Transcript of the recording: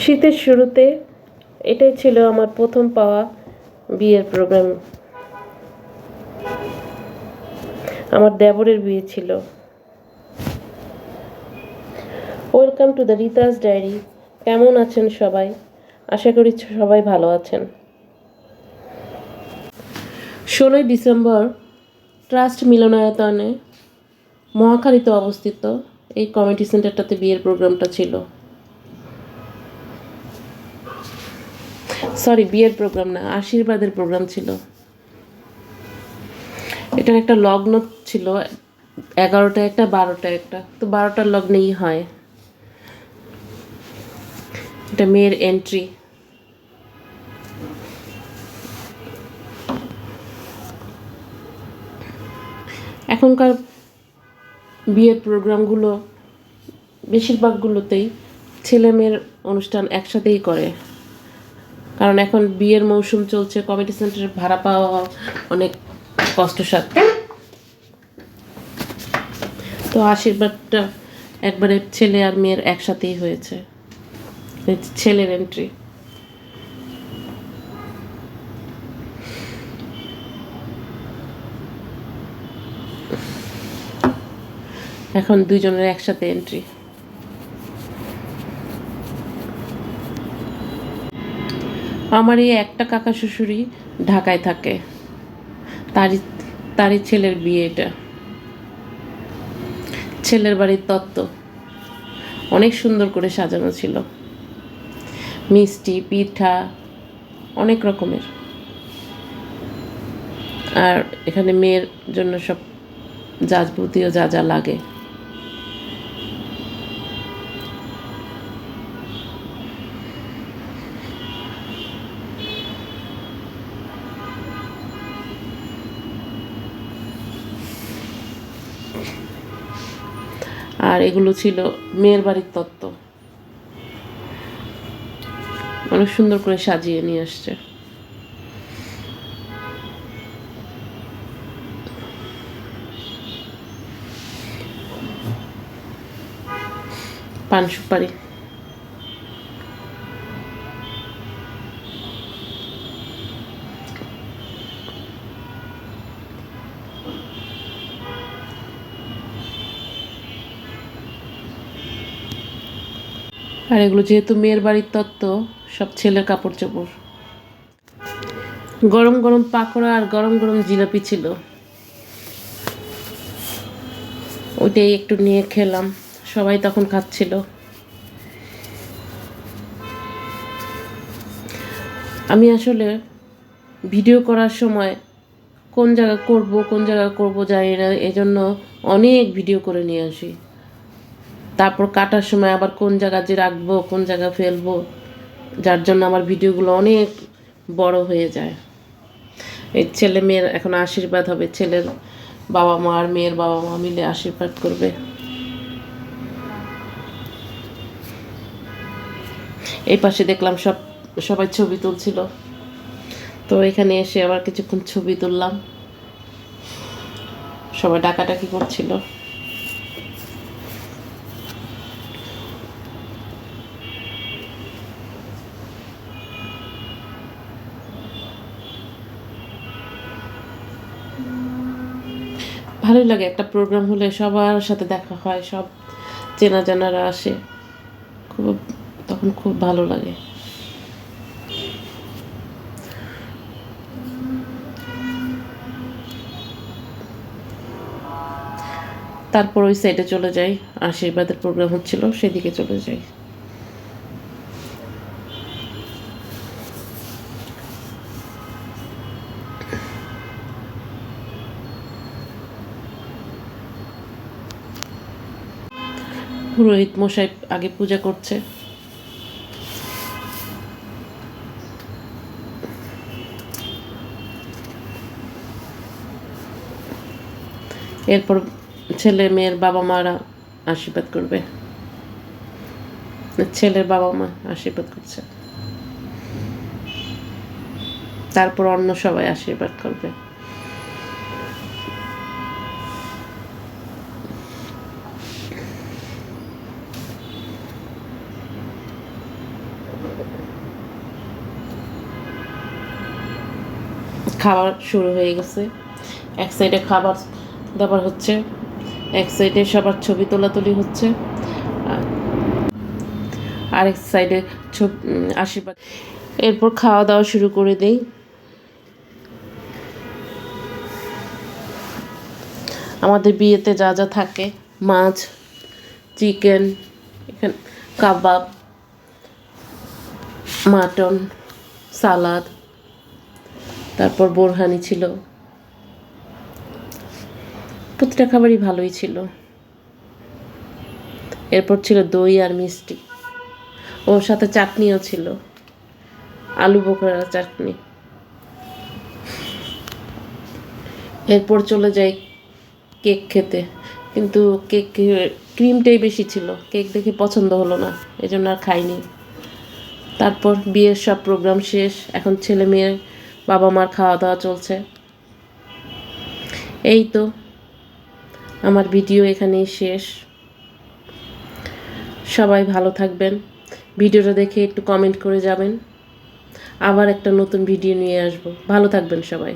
শীতের শুরুতে এটাই ছিল আমার প্রথম পাওয়া বিয়ের প্রোগ্রাম আমার দেবরের বিয়ে ছিল। Welcome to the Rita's diary কেমন আছেন সবাই? আশা করি সবাই ভালো আছেন। ষোলোই ডিসেম্বর ট্রাস্ট মিলনায়তনে মহাখালীতে অবস্থিত এই কমিটি সেন্টারটাতে বিয়ের প্রোগ্রামটা ছিল। সরি, বিয়ের প্রোগ্রাম না, আশীর্বাদের প্রোগ্রাম ছিল। এটার একটা লগ্ন ছিল, এগারোটা একটা, বারোটা একটা। তো বারোটার লগ্নেই হয়। এটা মেয়ের এন্ট্রি এখনকার বিয়ের প্রোগ্রামগুলো, বেশিরভাগগুলোতেই ছেলে মেয়ের অনুষ্ঠান একসাথেই করে। কারণ এখন বিয়ের মৌসুম চলছে কমিটি সেন্টারে ভাড়া পাওয়া অনেক কষ্টসাধ্য। তো আশীর্বাদটা একবারে ছেলে আর মেয়ের একসাথেই হয়েছে। ছেলের এন্ট্রি এখন দুইজনের একসাথে এন্ট্রি আমার এই একটা কাকা শ্বশুরই ঢাকায় থাকে। তারই তারই ছেলের বিয়ে এটা। ছেলের বাড়ির তত্ত্ব। অনেক সুন্দর করে সাজানো ছিল। মিষ্টি, পিঠা, অনেক রকমের। আর এখানে মেয়ের জন্য সব যাজবতীয় যা যা লাগে। আর এগুলো ছিল মেয়ের বাড়ির তত্ত্ব। অনেক সুন্দর করে সাজিয়ে নিয়ে আসছে। পান সুপারি আর এগুলো যেহেতু মেয়ের বাড়ির তত্ত্ব, সব ছেলের কাপড় চোপড় গরম গরম পাকোড়া আর গরম গরম জিলাপি ছিল। ওইটাই একটু নিয়ে খেলাম, সবাই তখন খাচ্ছিল। আমি আসলে ভিডিও করার সময় কোন জায়গা করব, কোন জায়গা করব জানি না, এজন্য অনেক ভিডিও করে নিয়ে আসি। তারপর কাটার সময় আবার কোন জায়গা যে রাখব, কোন জায়গা ফেলব, যার জন্য আমার ভিডিওগুলো অনেক বড় হয়ে যায়। এই ছেলে মেয়ের এখন আশীর্বাদ হবে, ছেলের বাবা মা আর মেয়ের বাবা মা মিলে আশীর্বাদ করবে। এই পাশে দেখলাম সব, সবাই ছবি তুলছিল। তো এখানে এসে আবার কিছুক্ষণ ছবি তুললাম। সবাই ডাকাডাকি করছিল। ভালোই লাগে একটা প্রোগ্রাম হলে সবার সাথে দেখা হয়, সব চেনা জানারা আসে। খুব, তখন খুব ভালো লাগে। তারপর ওই সাইডে চলে যাই, আশীর্বাদের প্রোগ্রাম হচ্ছিল, সেদিকে চলে যাই। পুরোহিত মশাই আগে পূজা করছে। এরপর ছেলে মেয়ের বাবা মারা আশীর্বাদ করবে। ছেলের বাবা মা আশীর্বাদ করছে। তারপর অন্য সবাই আশীর্বাদ করবে। খাবার শুরু হয়ে গেছে। এক সাইডে খাবার দাবার হচ্ছে এক সাইডে সবার ছবি তোলাতুলি হচ্ছে। আর আরেক সাইডে ছবি আশীর্বাদ। এরপর খাওয়া দাওয়া শুরু করে দেই। আমাদের বিয়েতে যা যা থাকে, মাছ, চিকেন, এখানে কাবাব, মাটন, সালাদ তারপর বোরহানি ছিল। প্রতিটা খাবারই ভালোই ছিল। এরপর ছিল দই আর মিষ্টি। ওর সাথে চাটনিও ছিল। আলু বোখরা চাটনি। এরপর চলে যাই কেক খেতে। কিন্তু কেক ক্রিমটাই বেশি ছিল। কেক দেখে পছন্দ হলো না এই জন্য আর খাইনি। তারপর বিয়ের সব প্রোগ্রাম শেষ। এখন ছেলে মেয়ের বাবা মার খাওয়া দাওয়া চলছে। এই তো, আমার ভিডিও এখানেই শেষ। সবাই ভালো থাকবেন। ভিডিওটা দেখে একটু কমেন্ট করে যাবেন। আবার একটা নতুন ভিডিও নিয়ে আসব। ভালো থাকবেন সবাই।